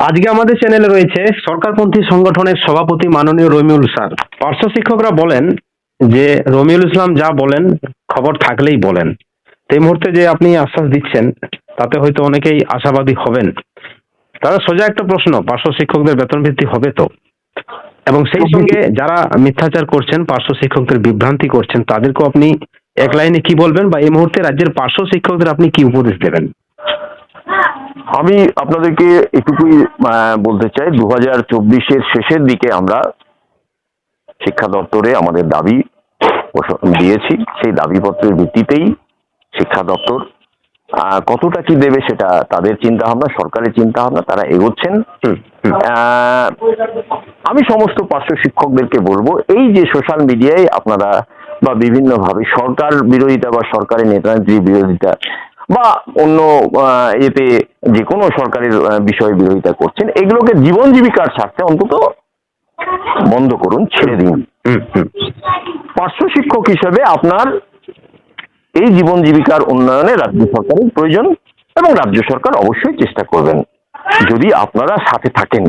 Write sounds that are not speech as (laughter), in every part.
আজকে আমাদের চ্যানেলে রয়েছে সরকারপন্থী সংগঠনের সভাপতি মাননীয় রমিউল স্যার। পার্শ্ব শিক্ষকরা বলেন যে রমিউল ইসলাম যা বলেন খবর থাকলেই বলেন। এই মুহূর্তে যে আপনি আশ্বাস দিচ্ছেন তাতে হয়তো অনেকেই আশাবাদী হবেন। তারা সোজা একটা প্রশ্ন পার্শ্ব শিক্ষকদের বেতন বৃদ্ধি হবে তো? এবং সেই সঙ্গে যারা মিথ্যাচার করছেন পার্শ্ব শিক্ষকদের বিভ্রান্তি করছেন তাদেরকেও আপনি এক লাইনে কি বলবেন বা এই মুহূর্তে রাজ্যের পার্শ্ব শিক্ষকদের আপনি কি উপদেশ দেবেন? আমি আপনাদেরকে এটুকুই বলতে চাই দু হাজার চব্বিশের শেষের দিকে আমরা শিক্ষা দপ্তরে আমাদের দাবি দিয়েছি। সেই দাবিপত্রের ভিত্তিতেই শিক্ষা দপ্তর কতটা কি দেবে সেটা তাদের চিন্তা ভাবনা সরকারের চিন্তা ভাবনা তারা এগোচ্ছেন। আমি সমস্ত পার্শ্ব শিক্ষকদেরকে বলব এই যে সোশ্যাল মিডিয়ায় আপনারা বা বিভিন্নভাবে সরকার বিরোধিতা বা সরকারের নেতানেত্রীর বিরোধিতা বা অন্য এতে যে কোনো সরকারের বিষয়ে বিরোধিতা করছেন এগুলোকে জীবন জীবিকার স্বার্থে অন্তত বন্ধ করুন ছেড়ে দিন। পার্শ্ব শিক্ষক হিসেবে আপনার এই জীবন জীবিকার উন্নয়নে রাজ্য সরকারের প্রয়োজন এবং রাজ্য সরকার অবশ্যই চেষ্টা করবেন। যদি আপনারা সাথে থাকেন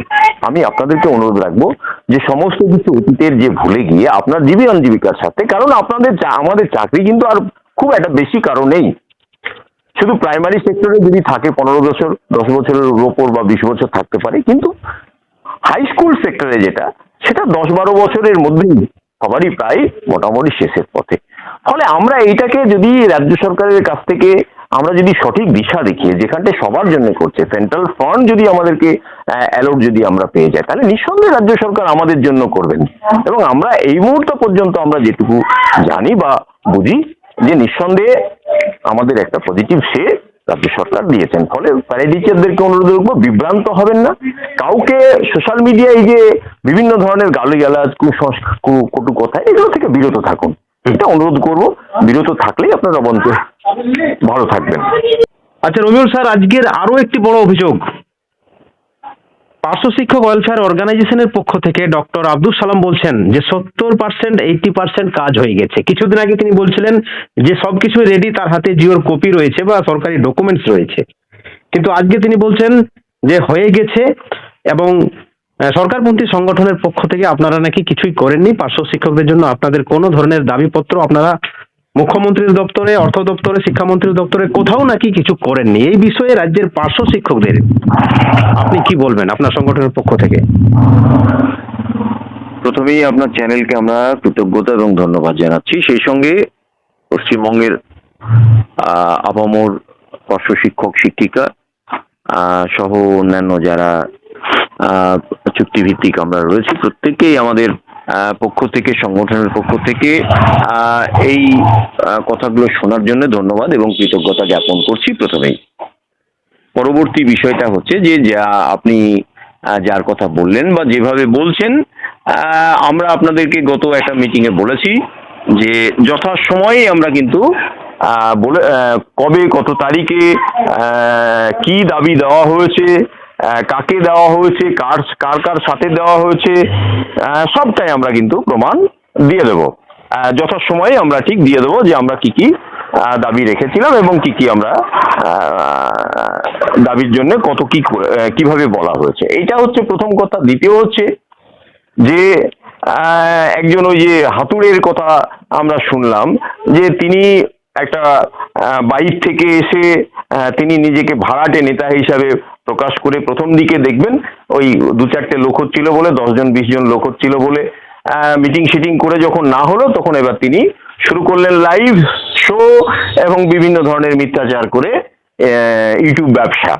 আমি আপনাদেরকে অনুরোধ রাখব যে সমস্ত কিছু অতীতের যে ভুলে গিয়ে আপনার জীবন জীবিকার সাথে কারণ আপনাদের আমাদের চাকরি কিন্তু আর খুব একটা বেশি কারও নেই। শুধু প্রাইমারি সেক্টরে যদি থাকে পনেরো বছর, দশ বছরের ওপর বা বিশ বছর থাকতে পারে, কিন্তু হাই স্কুল সেক্টরে যেটা, সেটা দশ বারো বছরের মধ্যেই সবারই প্রায় মোটামুটি শেষের পথে। ফলে আমরা এইটাকে যদি রাজ্য সরকারের কাছ থেকে আমরা যদি সঠিক দিশা দেখিয়ে, যেখানটা সবার জন্য করছে সেন্ট্রাল ফান্ড যদি আমাদেরকে অ্যালোট যদি আমরা পেয়ে যাই, তাহলে নিঃসন্দেহে রাজ্য সরকার আমাদের জন্য করবেন। এবং আমরা এই মুহূর্ত পর্যন্ত আমরা যেটুকু জানি বা বুঝি যে নিঃসন্দেহে আমাদের একটা পজিটিভ সে রাজ্য সরকার দিয়েছেন। ফলে প্যারা টিচারদেরকে অনুরোধ করব, বিভ্রান্ত হবেন না। কাউকে সোশ্যাল মিডিয়ায় যে বিভিন্ন ধরনের গালিগালাজ, কুসংস- কু- কটু কথা, এগুলো থেকে বিরত থাকুন। এটা অনুরোধ করব, বিরত থাকলেই আপনারা বন্ধ ভালো থাকবেন। আচ্ছা রমিউল স্যার, আজকের আরও একটি বড় অভিযোগ। পার্শ্ব শিক্ষক ওয়েলফেয়ার অর্গানাইজেশনের পক্ষ থেকে ডক্টর আব্দুল সালাম বলছেন যে সত্তর পার্সেন্ট এইটি পার্সেন্ট কাজ হয়ে গেছে। কিছুদিন আগে তিনি বলছিলেন যে সবকিছু রেডি তার হাতে জিওর কপি রয়েছে বা সরকারি ডকুমেন্টস রয়েছে। কিন্তু আজকে তিনি বলছেন যে হয়ে গেছে এবং সরকারপন্থী সংগঠনের পক্ষ থেকে আপনারা নাকি কিছুই করেননি। পার্শ্ব শিক্ষকদের জন্য আপনাদের কোনো ধরনের দাবিপত্র আপনারা মুখ্যমন্ত্রীর দপ্তরে অর্থ দপ্তরে শিক্ষামন্ত্রীর দপ্তরে কোথাও নাকি কিছু করেননি। এই বিষয়ে রাজ্যের পার্শ্ব শিক্ষকদের আপনি কি বলবেন আপনার সংগঠনের পক্ষ থেকে? প্রথমেই আপনার চ্যানেলকে আমরা কৃতজ্ঞতা এবং ধন্যবাদ জানাচ্ছি। সেই সঙ্গে পশ্চিমবঙ্গের আহ, আপামর পার্শ্ব শিক্ষক শিক্ষিকা সহ অন্যান্য যারা চুক্তিভিত্তিক আমরা রয়েছি প্রত্যেকেই আমাদের পক্ষ থেকে, সংগঠনের পক্ষ থেকে এই কথাগুলো শোনার জন্য ধন্যবাদ এবং কৃতজ্ঞতা জ্ঞাপন করছি প্রথমেই। পরবর্তী বিষয়টা হচ্ছে যে, যা আপনি যার কথা বললেন বা যেভাবে বলছেন আমরা আপনাদেরকে গত একটা মিটিং এ বলেছি যে, যথাসময়ে আমরা কিন্তু বলে কবে, কত তারিখে কি দাবি দেওয়া হয়েছে কাকে দেওয়া হয়েছে, কার কার কার সাথে দেওয়া হয়েছে সবটাই আমরা কিন্তু প্রমাণ দিয়ে দেবো। যথাসময়ে আমরা ঠিক দিয়ে দেবো যে আমরা কি কি দাবি রেখেছিলাম এবং কি কি আমরা দাবির জন্য কত কি কীভাবে বলা হয়েছে। এইটা হচ্ছে প্রথম কথা। দ্বিতীয় হচ্ছে যে একজন ওই যে হাতুড়ের কথা আমরা শুনলাম যে তিনি একটা বাইর থেকে এসে তিনি নিজেকে ভাড়াটে নেতা হিসাবে প্রকাশ করে প্রথম দিকে দেখবেন ওই দু চারটে লোক হচ্ছিল বলে, দশজন বিশ জন লোক হচ্ছিল বলে মিটিং শিটিং করে যখন না হলো তখন এবার তিনি শুরু করলেন লাইভ শো এবং বিভিন্ন ধরনের মিথ্যাচার করে ইউটিউব ব্যবসা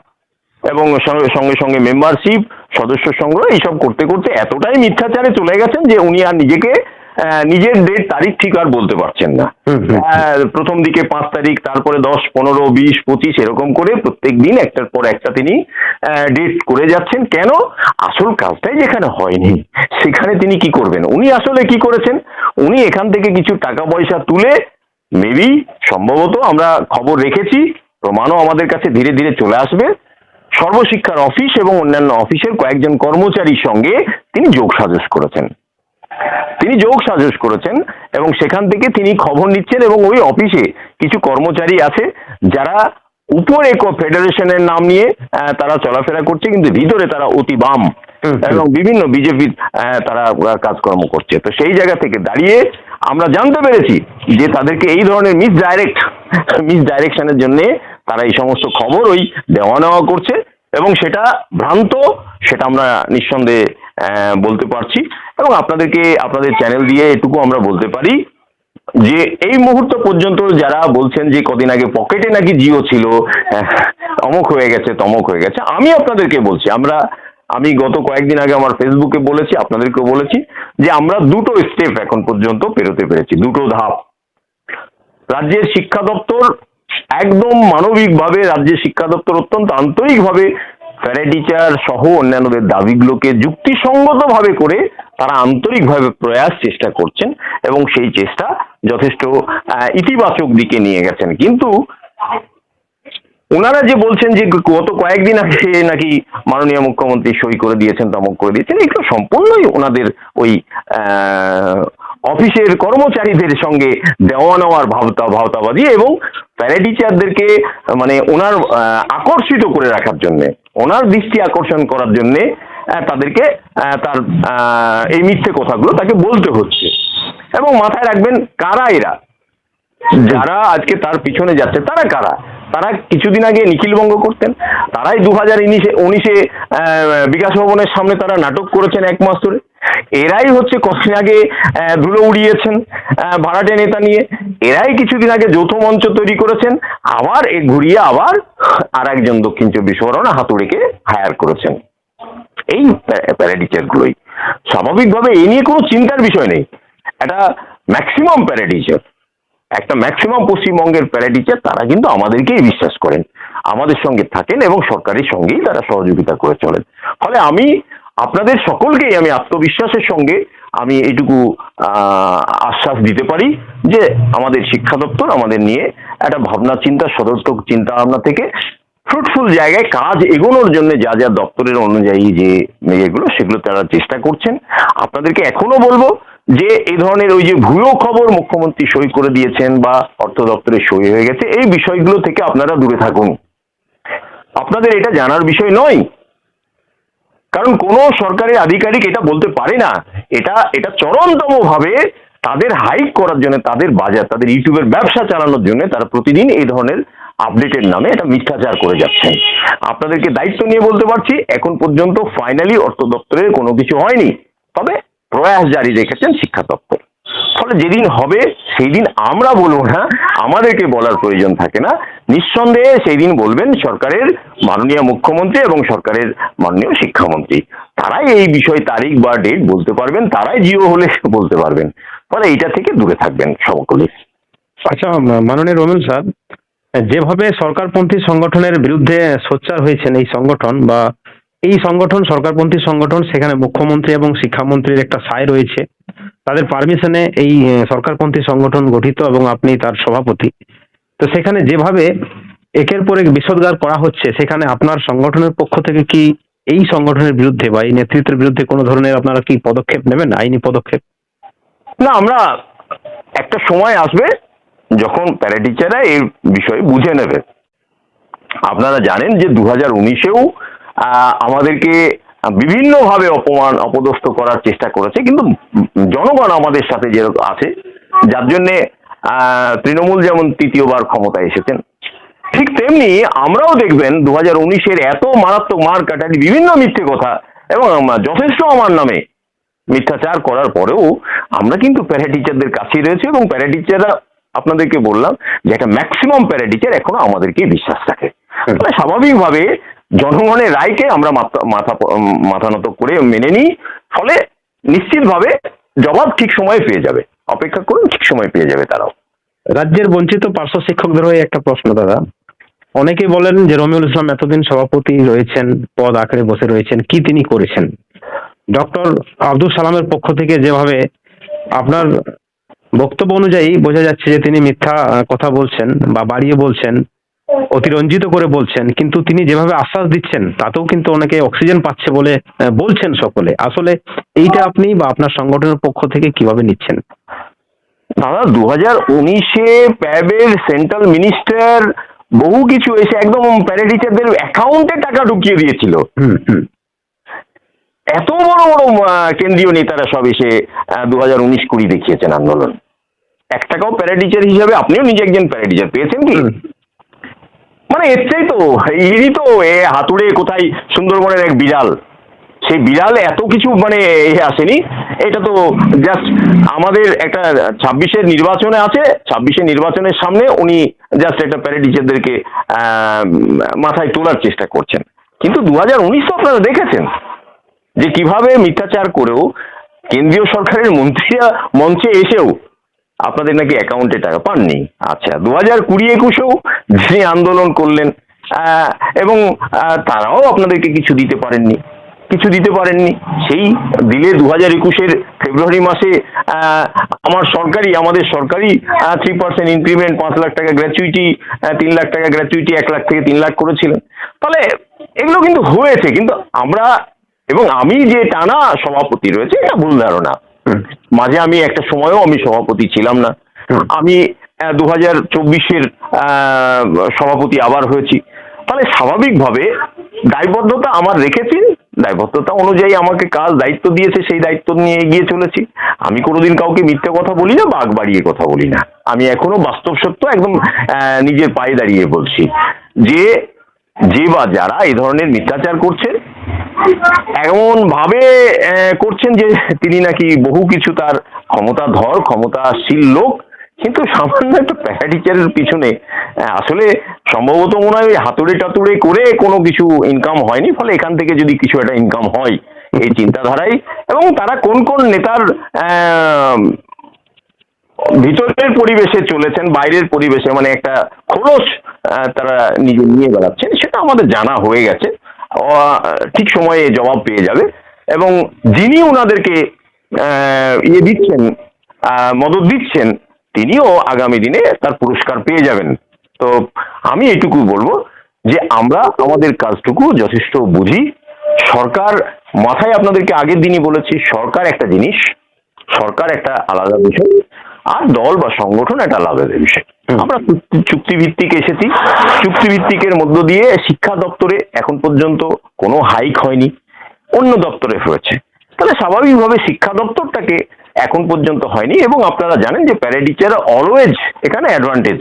এবং সঙ্গে সঙ্গে মেম্বারশিপ সদস্য সংগ্রহ, এইসব করতে করতে এতটাই মিথ্যাচারে চলে গেছেন যে উনি আর নিজেকে নিজের ডেট তারিখ ঠিক আর বলতে পারছেন না। প্রথম দিকে পাঁচ তারিখ তারপরে দশ পনেরো বিশ পঁচিশ এরকম করে প্রত্যেক দিন একটার পর একটা তিনি ডেট করে যাচ্ছেন। কেন? আসল কাজটাই যেখানে হয়নি সেখানে তিনি কি করবেন? উনি আসলে কি করেছেন? উনি এখান থেকে কিছু টাকা পয়সা তুলে মেবি সম্ভবত আমরা খবর রেখেছি প্রমাণও আমাদের কাছে ধীরে ধীরে চলে আসবে। সর্বশিক্ষার অফিস এবং অন্যান্য অফিসের কয়েকজন কর্মচারীর সঙ্গে তিনি যোগ সাজস করেছেন। তিনি যোগ সাজস করেছেন এবং সেখান থেকে তিনি খবর নিচ্ছেন এবং ওই অফিসে কিছু কর্মচারী আছে যারা উপরে ফেডারেশনের নাম নিয়ে তারা চলাফেরা করছে কিন্তু ভিতরে তারা অতি বাম। এবং বিভিন্ন বিজেপি তারা কাজকর্ম করছে। তো সেই জায়গা থেকে দাঁড়িয়ে আমরা জানতে পেরেছি যে তাদেরকে এই ধরনের মিস ডাইরেক্ট মিস ডাইরেকশনের জন্য তারা এই সমস্ত খবর ওই দেওয়া নেওয়া করছে। এবং সেটা ভ্রান্ত, সেটা আমরা নিঃসন্দেহে বলতে পারছি। এবং আপনাদেরকে আপনাদের চ্যানেল দিয়ে এটুকু আমরা বলতে পারি যে, এই মুহূর্ত পর্যন্ত যারা বলছেন যে, কদিন আগে পকেটে নাকি জিও ছিল অমক হয়ে গেছে, তমক হয়ে গেছে, আমি আপনাদেরকে বলছি, আমরা, আমি গত কয়েকদিন আগে আমার ফেসবুকে বলেছি, আপনাদেরকেও বলেছি, যে আমরা দুটো স্টেপ এখন পর্যন্ত পেরোতে পেরেছি, দুটো ধাপ। রাজ্যের শিক্ষা দপ্তর একদম মানবিকভাবে রাজ্যের শিক্ষা দপ্তর অত্যন্ত আন্তরিকভাবে প্যারা টিচার সহ অন্যান্যদের দাবিগুলোকে যুক্তিসঙ্গতভাবে করে তারা আন্তরিকভাবে প্রয়াস চেষ্টা করছেন এবং সেই চেষ্টা যথেষ্ট ইতিবাচক দিকে নিয়ে গেছেন। কিন্তু ওনারা যে বলছেন যে গত কয়েকদিন আগে নাকি মাননীয় মুখ্যমন্ত্রী সই করে দিয়েছেন তমক করে দিয়েছেন, এগুলো সম্পূর্ণই ওনাদের ওই অফিসের কর্মচারীদের সঙ্গে দেওয়া নেওয়ার ভাবতা ভাবতাবাদী এবং প্যারা টিচারদেরকে মানে ওনার আকর্ষিত করে রাখার জন্যে, ওনার দৃষ্টি আকর্ষণ করার জন্যে তাদেরকে তার এই মিথ্যে কথাগুলো তাকে বলতে হচ্ছে। এবং মাথায় রাখবেন, কারা এরা? যারা আজকে তার পিছনে যাচ্ছে, তারা কারা? তারা কিছুদিন আগে নিখিলবঙ্গ করতেন, তারাই দু হাজার উনিশে উনিশে বিকাশ ভবনের সামনে তারা নাটক করেছেন এক মাস ধরে। এরাই হচ্ছে কদিন আগে ধুলো উড়িয়েছেন ভাড়াটে নেতা নিয়ে। এরাই কিছুদিন আগে যৌথ মঞ্চ তৈরি করেছেন, আবার এ ঘুরিয়ে আবার আর একজন দক্ষিণ চব্বিশ পরগনা হাতুড়িকে হায়ার করেছেন। এই প্যারাডিচার গুলোই। স্বাভাবিকভাবে এই নিয়ে কোনো চিন্তার বিষয় নেই। একটা ম্যাক্সিমাম প্যারাডিচার একটা ম্যাক্সিমাম পশ্চিমবঙ্গের প্যারাডিচার তারা কিন্তু আমাদেরকেই বিশ্বাস করেন। আমাদের সঙ্গে থাকেন এবং সরকারের সঙ্গেই তারা সহযোগিতা করে চলেন। ফলে আমি আপনাদের সকলকেই আমি আত্মবিশ্বাসের সঙ্গে আমি এইটুকু আহ, আশ্বাস দিতে পারি যে আমাদের শিক্ষা দপ্তর আমাদের নিয়ে একটা ভাবনা চিন্তা সদর্থক চিন্তা ভাবনা থেকে ফ্রুটফুল জায়গায় কাজ এগোনোর জন্য যা যা দপ্তরের অনুযায়ী যে এগুলো সেগুলো তারা চেষ্টা করছেন। আপনাদেরকে এখনও বলব যে এই ধরনের ওই যে ভুয়ো খবর মুখ্যমন্ত্রী সই করে দিয়েছেন বা অর্থ দপ্তরে সই হয়ে গেছে এই বিষয়গুলো থেকে আপনারা দূরে থাকুন। আপনাদের এটা জানার বিষয় নয় কারণ কোনো সরকারি আধিকারিক এটা বলতে পারে না। এটা এটা চরমতম ভাবে তাদের হাইক করার জন্য, তাদের বাজার, তাদের ইউটিউবের ব্যবসা চালানোর জন্য তারা প্রতিদিন এই ধরনের আপডেটের নামে এটা মিথ্যাচার করে যাচ্ছেন। আপনাদেরকে দায়িত্ব নিয়ে বলতে পারছি, এখন পর্যন্ত ফাইনালি অর্থ দপ্তরের কোনো কিছু হয়নি। তবে প্রয়াস জারি রেখেছেন শিক্ষা দপ্তর। ফলে যেদিন হবে সেই দিন আমরা বলব না, আমাদেরকে বলার প্রয়োজন থাকে না। নিঃসন্দেহে সেই দিন বলবেন সরকারের মাননীয় মুখ্যমন্ত্রী এবং সরকারের মাননীয় শিক্ষামন্ত্রী। তারাই এই বিষয় তারিখ বা ডেট বলতে পারবেন, তারাই জিও হলে (laughs) বলতে পারবেন। ফলে এইটা থেকে দূরে থাকবেন সকলে আচ্ছা মাননীয় রমেন স্যার, যেভাবে সরকারপন্থী সংগঠনের বিরুদ্ধে সোচ্চার হয়েছেন এই সংগঠন বা এই সংগঠন, সরকারপন্থী সংগঠন, সেখানে মুখ্যমন্ত্রী এবং শিক্ষামন্ত্রীর একটা সায় রয়েছে, তাদের পারমিশনে এই সরকারপন্থী সংগঠন গঠিত এবং আপনি তার সভাপতি। তো সেখানে যেভাবে একের পর এক বিষোদ্গার করা হচ্ছে, সেখানে আপনার সংগঠনের পক্ষ থেকে কি এই সংগঠনের বিরুদ্ধে বা এই নেতৃত্বের বিরুদ্ধে কোনো ধরনের আপনারা কি পদক্ষেপ নেবেন, আইনি পদক্ষেপ? না, আমরা একটা সময় আসবে যখন প্যারাটিচাররা এই বিষয়ে বুঝে নেবে। আপনারা জানেন যে দু হাজার উনিশেও আমাদেরকে বিভিন্নভাবে অপমান, অপদস্থ করার চেষ্টা করেছে, কিন্তু জনগণ আমাদের সাথে যে আছে, যার জন্যে তৃণমূল যেমন তৃতীয়বার ক্ষমতায় এসেছেন ঠিক তেমনি আমরাও দেখবেন দু হাজার উনিশের এত মারাত্মক মার কাটারি বিভিন্ন মিথ্যে কথা এবং যথেষ্ট আমার নামে মিথ্যাচার করার পরেও আমরা কিন্তু প্যারা টিচারদের কাছেই রয়েছে এবং প্যারা টিচাররা আপনাদেরকে বললাম যে একটা ম্যাক্সিমাম প্যারা টিচার এখনও আমাদেরকে বিশ্বাস রাখে। স্বাভাবিকভাবে জনগণের রায়কে আমরা মাথা মাথা মাথা নত করে মেনে নিই ফলে নিশ্চিতভাবে জবাব ঠিক সময়ে পেয়ে যাবে অপেক্ষা করুন, ঠিক সময় পেয়ে যাবে তারাও। রাজ্যের বঞ্চিত পার্শ্ব শিক্ষকদের হয়ে একটা প্রশ্ন, দাদা। অনেকেই বলেন যে রমিউল ইসলাম এতদিন সভাপতি রয়েছেন, পদ আঁকড়ে বসে রয়েছেন, কি তিনি করেছেন? ডক্টর আব্দুল সালামের পক্ষ থেকে যেভাবে আপনার বক্তব্য অনুযায়ী বোঝা যাচ্ছে যে তিনি মিথ্যা কথা বলছেন বা বাড়িয়ে বলছেন অতিরঞ্জিত করে বলছেন কিন্তু তিনি যেভাবে আশ্বাস দিচ্ছেন তাতেও কিন্তু অনেকে অক্সিজেন পাচ্ছে বলে বলছেন সকলে। আসলে এইটা আপনি বা আপনার সংগঠনের পক্ষ থেকে কীভাবে নিচ্ছেন? দাদা দু হাজার উনিশে প্যাবের সেন্ট্রাল মিনিস্টার বহু কিছু এসে একদম প্যারা টিচারদের অ্যাকাউন্টে টাকা ঢুকিয়ে দিয়েছিল। এত বড় বড় কেন্দ্রীয় নেতারা সব এসে দু হাজার উনিশ কুড়ি দেখিয়েছেন আন্দোলন। এক টাকাও প্যারা টিচার হিসাবে আপনিও নিজে একজন প্যারা টিচার পেয়েছেন কি। মানে এর চাই তো এরই তো এ হাতুড়ে কোথায় সুন্দরবনের এক বিড়াল। সেই বিড়াল এত কিছু মানে এ আসেনি এটা তো জাস্ট আমাদের একটা ছাব্বিশের নির্বাচনে আছে ছাব্বিশের নির্বাচনের সামনে উনি জাস্ট একটা প্যারা টিচারদেরকে আহ, মাথায় তোলার চেষ্টা করছেন। কিন্তু দু হাজার উনিশ তো আপনারা দেখেছেন যে কীভাবে মিথ্যাচার করেও কেন্দ্রীয় সরকারের মন্ত্রীরা মঞ্চে এসেও আপনাদের নাকি অ্যাকাউন্টে টাকা পাননি? আচ্ছা দু হাজার কুড়ি একুশেও যিনি আন্দোলন করলেন এবং তারাও আপনাদেরকে কিছু দিতে পারেননি, কিছু দিতে পারেননি। সেই দিলে দু হাজার একুশের ফেব্রুয়ারি মাসে আমার সরকারি, আমাদের সরকারি থ্রি পার্সেন্ট ইনক্রিমেন্ট পাঁচ লাখ টাকা গ্র্যাচুইটি তিন লাখ টাকা গ্র্যাচুইটি এক লাখ থেকে তিন লাখ করেছিলেন। তাহলে এগুলো কিন্তু হয়েছে, কিন্তু আমরা, এবং আমি যে টানা সভাপতি রয়েছে, এটা ভুল ধারণা। মাঝে আমি একটা সময়ও আমি সভাপতি ছিলাম না। আমি দু হাজার চব্বিশের সভাপতি আবার হয়েছি। তাহলে স্বাভাবিকভাবে দায়বদ্ধতা আমার রেখেছি দায়বদ্ধতা অনুযায়ী আমাকে কাজ দায়িত্ব দিয়েছে সেই দায়িত্ব নিয়ে এগিয়ে চলেছি। আমি কোনোদিন কাউকে মিথ্যে কথা বলি না বাঘ বাড়িয়ে কথা বলি না। আমি এখনও বাস্তব সত্য একদম নিজের পায়ে দাঁড়িয়ে বলছি। যে যে বা যারা এই ধরনের মিথ্যাচার করছেন এমন ভাবে করছেন যে তিনি নাকি বহু কিছু তার ক্ষমতাধর ক্ষমতাশীল লোক কিন্তু সামান্য একটা প্যারা টিচারের পিছনে আসলে সম্ভবত মনে হয় হাতুড়ে টাতুড়ে করে কোনো কিছু ইনকাম হয়নি ফলে এখান থেকে যদি কিছু একটা ইনকাম হয় এই চিন্তাধারাই এবং তারা কোন কোন নেতার ভিতরের পরিবেশে চলেছেন বাইরের পরিবেশে মানে একটা আহ, তারা নিজে নিয়ে বেড়াচ্ছেন সেটা আমাদের জানা হয়ে গেছে। ঠিক সময়ে জবাব পেয়ে যাবে। এবং যিনি ওনাদেরকে ইয়ে দিচ্ছেন মদত দিচ্ছেন, তিনিও আগামী দিনে তার পুরস্কার পেয়ে যাবেন। তো আমি এটুকু বলব যে আমরা আমাদের কাজটুকু যথেষ্ট বুঝি। সরকার মাথায় আপনাদেরকে আগের দিনই বলেছি, সরকার একটা জিনিস, সরকার একটা আলাদা বিষয়। আর দল বা সংগঠন একটা আলাদা বিষয় আমরা চুক্তি- চুক্তিভিত্তিক এসেছি। চুক্তিভিত্তিকের মধ্য দিয়ে শিক্ষা দপ্তরে এখন পর্যন্ত কোনো হাইক হয়নি অন্য দপ্তরে হয়েছে। তাহলে স্বাভাবিকভাবে শিক্ষা দপ্তরটাকে এখন পর্যন্ত হয়নি এবং আপনারা জানেন যে প্যারা টিচার অলওয়েজ এখানে advantage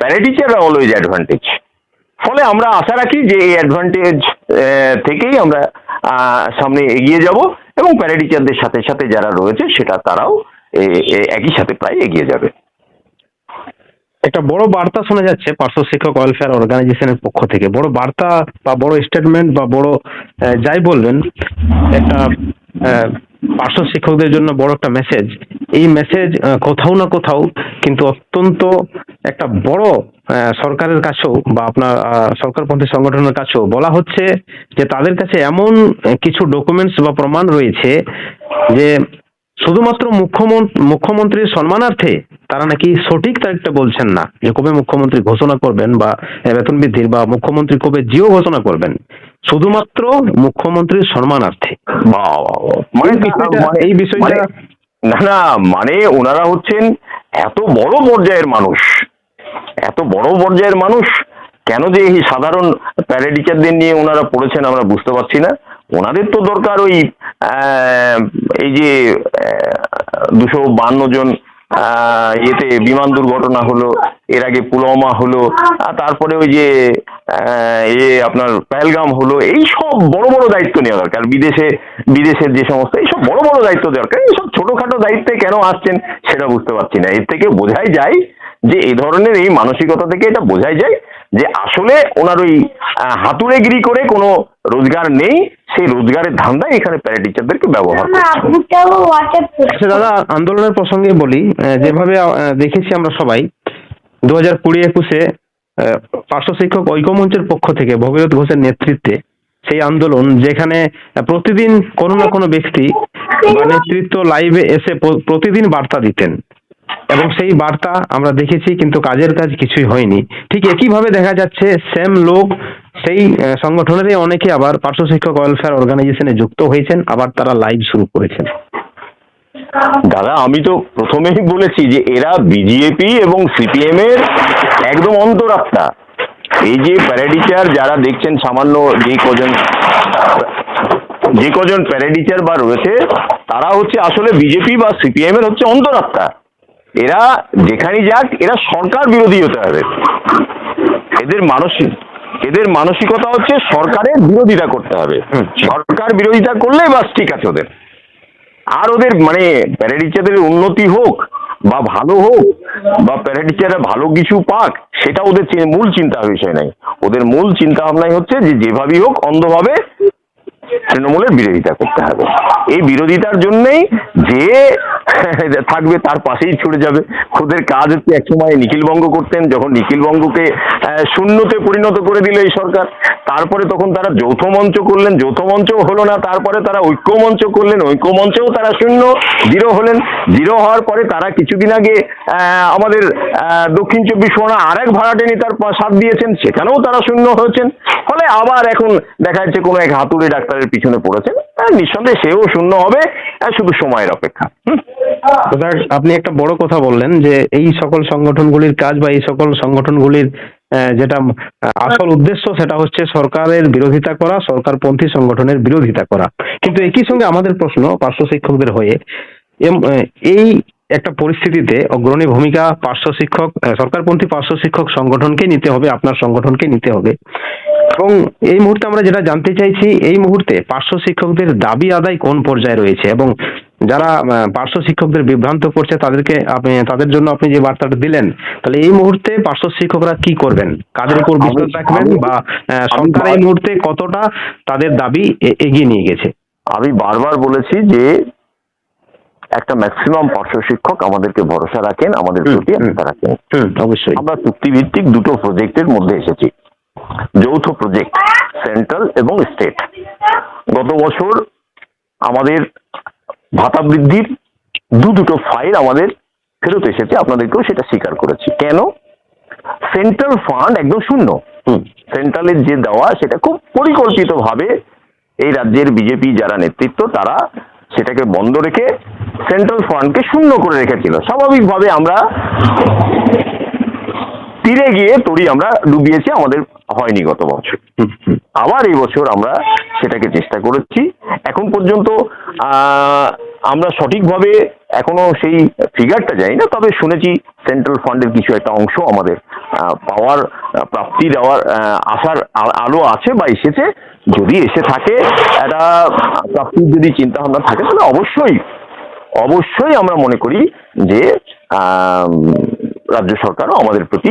para teacher always advantage ফলে আমরা আশা রাখি যে এই অ্যাডভান্টেজ থেকেই আমরা আহ, সামনে এগিয়ে যাব এবং প্যারা টিচারদের সাথে সাথে যারা রয়েছে সেটা তারাও একই সাথে প্রায় এগিয়ে যাবে। একটা বড় বার্তা শোনা যাচ্ছে পার্শ্ব শিক্ষক ওয়েলফেয়ার অর্গানাইজেশনের পক্ষ থেকে। বড় বার্তা বা বড় স্টেটমেন্ট বা বড় যাই বলবেন, একটা পার্শ্ব শিক্ষকদের জন্য বড় একটা মেসেজ এই মেসেজ কোথাও না কোথাও কিন্তু অত্যন্ত একটা বড় সরকারের কাছেও বা আপনার সরকারপন্থী সংগঠনের কাছেও বলা হচ্ছে যে তাদের কাছে এমন কিছু ডকুমেন্টস বা প্রমাণ রয়েছে যে শুধুমাত্র মুখ্যমন্ত্রী মুখ্যমন্ত্রীর সম্মানার্থে তারা নাকি সঠিক তারিখটা বলছেন না যে কবে মুখ্যমন্ত্রী ঘোষণা করবেন বা বেতন বৃদ্ধির বা মুখ্যমন্ত্রী কবে জিও ঘোষণা করবেন শুধুমাত্র মুখ্যমন্ত্রীর সম্মানার্থে। মানে এই বিষয়টা- মানে- মানে- না না মানে ওনারা হচ্ছেন এত বড় পর্যায়ের মানুষ এত বড় পর্যায়ের মানুষ কেন যে এই সাধারণ প্যারা টিচারদের নিয়ে ওনারা পড়েছেন আমরা বুঝতে পারছি না ওনাদের তো দরকার ওই এই যে দুশো বান্ন জন ইয়েতে বিমান দুর্ঘটনা হলো, এর আগে পুলওয়ামা হলো তারপরে ওই যে ইয়ে আপনার পেহেলগাম হলো, এই সব বড় বড় দায়িত্ব নেওয়া দরকার। বিদেশে, বিদেশের যে সমস্ত এইসব বড় বড় দায়িত্ব দরকার। এইসব ছোটখাটো দায়িত্বে কেন আসছেন সেটা বুঝতে পারছি না। এর থেকে বোঝাই যায় যে এই ধরনের এই মানসিকতা থেকে এটা বোঝাই যায় যে আসলে ওনার ওই আহ, হাতুড়েগিরি করে কোনো রোজগার নেই সেই রোজগারের ধান্দায় এখানে প্যারা টিচারদেরকে ব্যবহার আচ্ছা দাদা আন্দোলনের প্রসঙ্গে বলি আহ, যেভাবে দেখেছি আমরা সবাই দু হাজার কুড়ি একুশে আহ, পার্শ্ব শিক্ষক ঐক্যমঞ্চের পক্ষ থেকে ভগীরথ ঘোষের নেতৃত্বে সেই আন্দোলন যেখানে প্রতিদিন কোনো না কোনো ব্যক্তি বা নেতৃত্ব লাইভে এসে প্রতিদিন বার্তা দিতেন। এবং সেই বার্তা আমরা দেখেছি, কিন্তু কাজের কাজ কিছুই হয়নি। ঠিক একইভাবে দেখা যাচ্ছে সেম লোক, সেই সংগঠনেরই অনেকে আবার পার্শ্ব শিক্ষক ওয়েলফেয়ার অর্গানাইজেশনে যুক্ত হয়েছেন, আবার তারা লাইভ শুরু করেছেন। দাদা, আমি তো প্রথমেই বলেছি যে এরা বিজেপি এবং সিপিএম এর একদম অন্তরাত্মা। এই যে প্যারাডিচার যারা দেখছেন, সামান্য যে কজন যে কজন প্যারাডিচার বা রয়েছে, তারা হচ্ছে আসলে বিজেপি বা সিপিএম এর হচ্ছে অন্তরাত্মা। এরা যেখানেই যাক এরা সরকার বিরোধী হতে হবে। এদের মানসিক এদের মানসিকতা হচ্ছে সরকারের বিরোধিতা করতে হবে। সরকার বিরোধিতা করলে বাস ঠিক আছে ওদের। আর ওদের মানে প্যারাডিচারদের উন্নতি হোক বা ভালো হোক বা প্যারাডিচাররা ভালো কিছু পাক সেটা ওদের মূল চিন্তা বিষয় নাই। ওদের মূল চিন্তা ভাবনাই হচ্ছে যে যেভাবেই হোক অন্ধভাবে তৃণমূলের বিরোধিতা করতে হবে। এই বিরোধিতার জন্যই যে থাকবে তার পাশেই ছুটে যাবে। ওদের কাজ হচ্ছে একসময় নিখিলবঙ্গ করতেন, যখন নিখিলবঙ্গকে শূন্যতে পরিণত করে দিল এই সরকার। তারপরে তখন তারা যৌথ মঞ্চ করলেন, যৌথ মঞ্চও হলো না। তারপরে তারা ঐক্য মঞ্চ করলেন, ঐক্য মঞ্চেও তারা শূন্য, জিরো হলেন। জিরো হওয়ার পরে তারা কিছুদিন আগে আমাদের দক্ষিণ চব্বিশ পরগনা আরেক ভাড়াটে নেতার সাথ দিয়েছেন, সেখানেও তারা শূন্য হয়েছেন। ফলে আবার এখন দেখা যাচ্ছে কোনো এক হাতুড়ে ডাক্তারের পিছনে পড়েছেন আহ, নিঃসন্দেহে সেও শূন্য হবে শুধু সময়ের অপেক্ষা আপনি একটা বড় কথা বললেন যে এই সকল সংগঠনগুলির কাজ বা এই সকল সংগঠনগুলির যেটা আসল উদ্দেশ্য সেটা হচ্ছে সরকারের বিরোধিতা করা সরকারপন্থী সংগঠনের বিরোধিতা করা। কিন্তু একই সঙ্গে আমাদের প্রশ্ন পার্শ্ব শিক্ষকদের হয়ে এই একটা পরিস্থিতিতে অগ্রণী ভূমিকা পার্শ্ব শিক্ষক সরকারপন্থী পার্শ্ব শিক্ষক সংগঠনকে নিতে হবে আপনার সংগঠনকে নিতে হবে। এবং এই মুহূর্তে আমরা যেটা জানতে চাইছি এই মুহূর্তে পার্শ্ব শিক্ষকদের দাবি আদায় কোন পর্যায়ে রয়েছে? এবং যারা পার্শ্ব শিক্ষকদের বিভ্রান্ত করছে তাদেরকে আপনি তাদের জন্য আপনি যে বার্তাটা দিলেন তাহলে এই মুহূর্তে পার্শ্ব শিক্ষকরা কি করবেন? কাদের উপর বিশ্বাস রাখবেন বা সরকার এই মুহূর্তে কতটা তাদের দাবি এগিয়ে নিয়ে গেছে? আমি বারবার বলেছি যে একটা ম্যাক্সিমাম পার্শ্ব শিক্ষক আমাদেরকে ভরসা রাখেন আমাদের প্রতি। আস্থা রাখেন। অবশ্যই। আমরা চুক্তিভিত্তিক দুটো প্রজেক্টের মধ্যে এসেছি। যৌথ প্রজেক্ট সেন্ট্রাল এবং স্টেট গত বছর আমাদের ভাতা বৃদ্ধির দু দুটো ফাইল আমাদের ফেরত এসেছে, আপনাদেরকেও সেটা স্বীকার করেছি। কেন? সেন্ট্রাল ফান্ড একদম শূন্য। সেন্ট্রালের যে দেওয়া, সেটা খুব পরিকল্পিতভাবে এই রাজ্যের বিজেপি যারা নেতৃত্ব, তারা সেটাকে বন্ধ রেখে সেন্ট্রাল ফান্ডকে শূন্য করে রেখেছিল। স্বাভাবিকভাবে আমরা তীরে গিয়ে তরি আমরা ডুবিয়েছি আমাদের হয়নি গত বছর। আবার এই বছর আমরা সেটাকে চেষ্টা করেছি এখন পর্যন্ত আমরা সঠিকভাবে এখনও সেই ফিগারটা যাই না তবে শুনেছি সেন্ট্রাল ফান্ডের কিছু একটা অংশ আমাদের পাওয়ার প্রাপ্তি দেওয়ার আসার আলো আছে বা এসেছে যদি এসে থাকে, একটা প্রাপ্তির যদি চিন্তা ভাবনা থাকে, তাহলে অবশ্যই অবশ্যই আমরা মনে করি যে রাজ্য সরকারও আমাদের প্রতি।